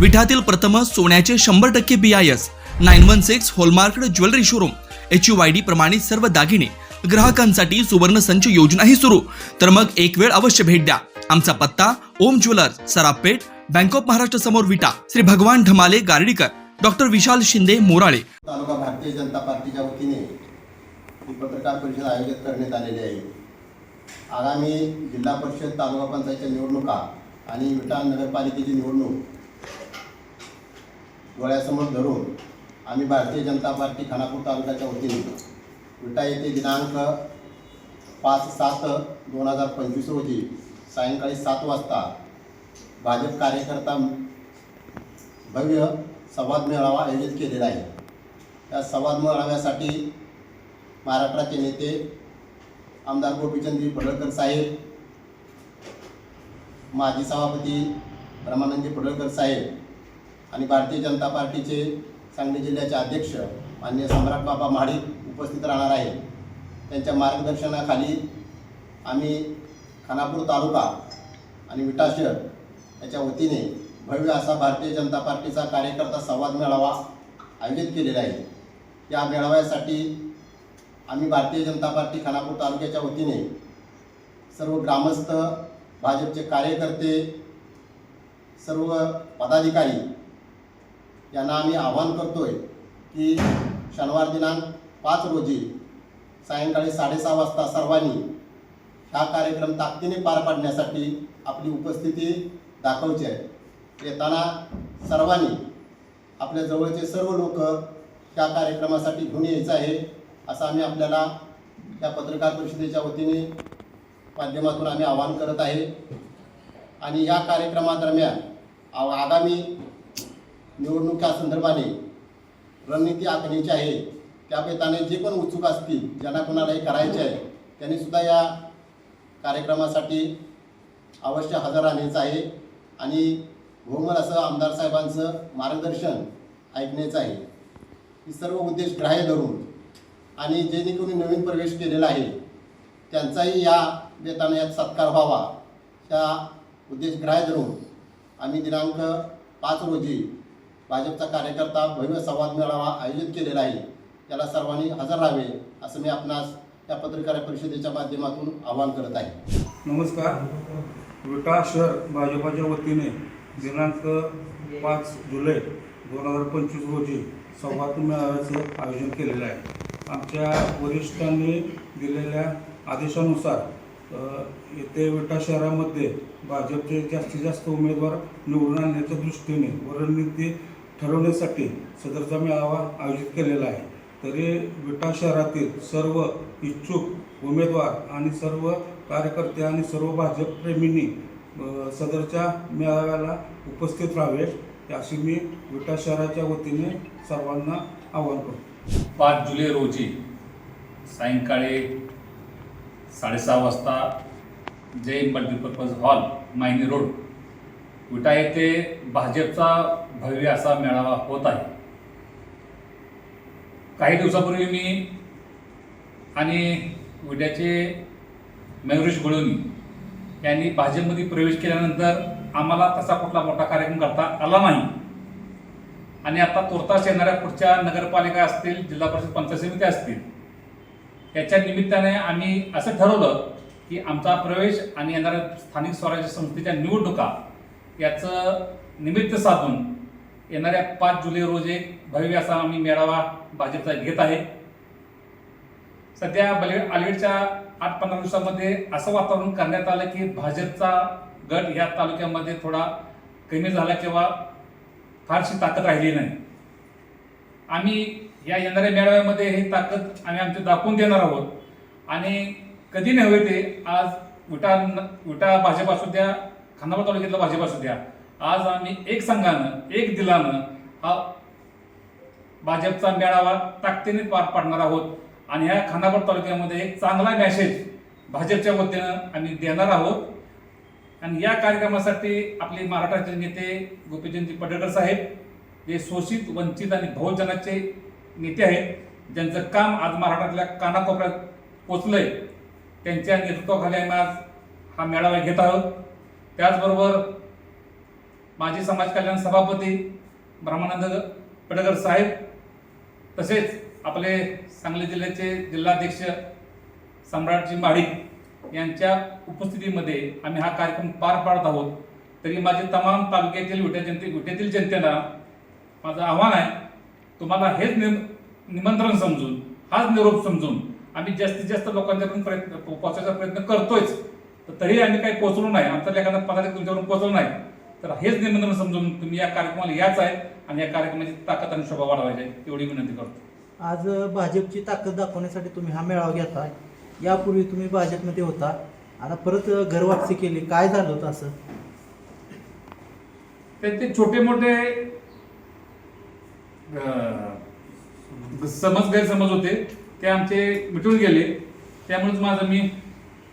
विठातील प्रथम सोन्याचे शंभर टक्के B I S nine one six hallmarked jewellery showroom H U I D प्रमाणित सर्व दागिने ग्राहकांसाठी सुवर्ण संच योजनाही सुरू. तर मग एक वेळ अवश्य भेट द्या. आमचा पत्ता Om jewellers Sarapeth bank of Maharashtra समोर विटा श्री भगवान ढमाले गार्डीकर डॉक्टर विशाल शिंदे मोराळे. तालुका भारतीय जनता पार्टीच्या वतीने ही पत्रकार परिषद आयोजित करण्यात आलेली आहे. आगामी जिल्हा परिषद तालुका पंचायतच्या निवडणुका आणि विटा नगरपालिकेची निवडणूक डोळ्यासमोर धरून आम्ही भारतीय जनता पार्टी खानापूर तालुक्याच्या वतीने विटा येथे दिनांक पाच सात दोन हजार पंचवीस रोजी सायंकाळी सात वाजता भाजप कार्यकर्ता भव्य संवाद मेळावा आयोजित केलेला आहे. त्या संवाद मेळाव्यासाठी महाराष्ट्राचे नेते आमदार गोपीचंदजी पडळकर साहेब माजी सभापती रमानंदजी पडळकर साहेब आणि भारतीय जनता पार्टीचे सांगली जिल्ह्याचे अध्यक्ष मान्य सम्राट बाबा महाडिक उपस्थित राहणार आहे त्यांच्या मार्गदर्शनाखाली आम्ही खानापूर तालुका आणि विटा शहर याच्या वतीने भव्य असा भारतीय जनता पार्टीचा कार्यकर्ता संवाद मेळावा आयोजित केलेला आहे. या मेळाव्यासाठी आम्ही भारतीय जनता पार्टी खानापूर तालुक्याच्या वतीने सर्व ग्रामस्थ भाजपचे कार्यकर्ते सर्व पदाधिकारी यांना आम्ही आवाहन करतो आहे की शनिवार दिनांक पाच रोजी सायंकाळी साडेसहा वाजता सर्वांनी हा कार्यक्रम ताकदीने पार पाडण्यासाठी आपली उपस्थिती दाखवची आहे. येताना सर्वांनी आपल्या जवळचे सर्व लोक त्या कार्यक्रमासाठी घेऊन यायचं आहे असं आम्ही आपल्याला या पत्रकार परिषदेच्या वतीने माध्यमातून आम्ही आवाहन करत आहे. आणि या कार्यक्रमादरम्यान आ- आगामी निवडणुका संदर्भाने रणनीती आखण्याची आहे. त्या बेताने जे पण उत्सुक असतील ज्यांना कोणालाही करायचे आहे त्यांनी सुद्धा या कार्यक्रमासाठी अवश्य हजर राहण्याचं आहे आणि भोमर असं आमदार साहेबांचं मार्गदर्शन ऐकण्याचं आहे. ही सर्व उद्देश ग्राह्य धरून आणि ज्यांनी कोणी नवीन प्रवेश केलेला आहे त्यांचाही या बेताने यात सत्कार व्हावा. त्या उद्देश ग्राह्य धरून आम्ही दिनांक पाच रोजी भाजपचा कार्यकर्ता भव्य संवाद मेळावा आयोजित केलेला आहे. त्याला सर्वांनी हजर राहावे असं मी आपणास या पत्रकार परिषदेच्या माध्यमातून आवाहन करत आहे. नमस्कार. विटा शहर भाजपाच्या वतीने दिनांक पाच जुलै दोन हजार पंचवीस रोजी संवाद मेळाव्याचं आयोजन केलेलं आहे. आमच्या वरिष्ठांनी दिलेल्या आदेशानुसार येथे विटा शहरामध्ये भाजपचे जास्तीत जास्त उमेदवार निवडून आणण्याच्या दृष्टीने व रणनीती ठरवण्यासाठी सदरचा मेळावा आयोजित केलेला आहे. तरी विटा शहरातील सर्व इच्छुक उमेदवार आणि सर्व कार्यकर्ते आणि सर्व भाजपप्रेमींनी सदरच्या मेळाव्याला उपस्थित राहावे अशी मी विटा शहराच्या वतीने सर्वांना आवाहन करतो. पाच जुलै रोजी सायंकाळी साडेसहा वाजता Jain multipurpose hall Mayani road Vita येथे भाजपचा भव्य असा मेळावा होत आहे. काही दिवसापूर्वी मी आणि विट्याचे मयुरेश गुळवणी यांनी भाजपमध्ये प्रवेश केल्यानंतर आम्हाला तसा कुठला मोठा कार्यक्रम करता आला नाही. आणि आता तुर्तास येणाऱ्या पुढच्या नगरपालिका असतील जिल्हा परिषद पंचायत समिती असतील याच्या निमित्ताने आम्ही असं ठरवलं की आमचा प्रवेश आणि येणाऱ्या स्थानिक स्वराज्य संस्थेच्या निवडणुका याचं निमित्त साधून येणाऱ्या पाच जुलै रोजी एक भव्य असा आम्ही मेळावा भाजपचा घेत आहे. सध्या बले अलीकडच्या आठ पंधरा दिवसामध्ये असं वातावरण करण्यात आलं की भाजपचा गट या तालुक्यामध्ये थोडा कमी झाला किंवा फारशी ताकद राहिली नाही. आम्ही या येणाऱ्या मेळाव्यामध्ये ही ताकद आम्ही आमची दाखवून देणार आहोत. आणि कधी नव्हे ते आज विटा विटा भाजप असू द्या खानापूर तालुक्यातला भाजपा असू द्या आज आम्ही एक संघानं एक दिलानं हा भाजपचा मेळावा ताकदीने पार पाडणार आहोत. आणि ह्या खानापूर तालुक्यामध्ये एक चांगला मॅसेज भाजपच्या वतीनं आम्ही देणार आहोत. आणि या कार्यक्रमासाठी आपले महाराष्ट्राचे नेते गोपीचंदजी पडळकर साहेब जे शोषित वंचित आणि बहुजनाचे नेते आहेत ज्यांचं काम आज महाराष्ट्रातल्या कानाकोपऱ्यात पोचलंय त्यांच्या नेतृत्वाखाली आम्ही आज हा मेळावा घेत आहोत. त्याचबरोबर माजी समाज कल्याण सभापती ब्रह्मानंद पेडगर साहेब तसेच आपले सांगली जिल्ह्याचे जिल्हाध्यक्ष सम्राटजी माडिक यांच्या उपस्थितीमध्ये आम्ही हा कार्यक्रम पार पाडत आहोत. तरी माझे तमाम तालुक्यातील विट्या जनते विट्यातील जनतेला माझं आव्हान आहे तुम्हाला हेच निम निमंत्रण समजून हाच निरोप समजून आम्ही जास्तीत जास्त लोकांच्याकडून प्रयत्न पोहोचायचा प्रयत्न करतोच तर तरी आम्ही काही पोहोचलो नाही. आमचा एखादा पदाधिकारी तुमच्याकडून पोहोचलो नाही. तर हेच निमंत्रण समजून तुम्ही या कार्यक्रमाला याच आहे आणि या कार्यक्रमाची ताकद आणि शोभा वाढवायची आहे एवढी विनंती करतो. आज भाजपची ताकद दाखवण्यासाठी तुम्ही हा मेळावा घेताय. यापूर्वी तुम्ही भाजपमध्ये होता. आता परत घर वापसी केली. काय झालं होतं असं? ते छोटे मोठे समज गैरसमज होते. ते आमचे मिटून गेले. त्यामुळेच माझं मी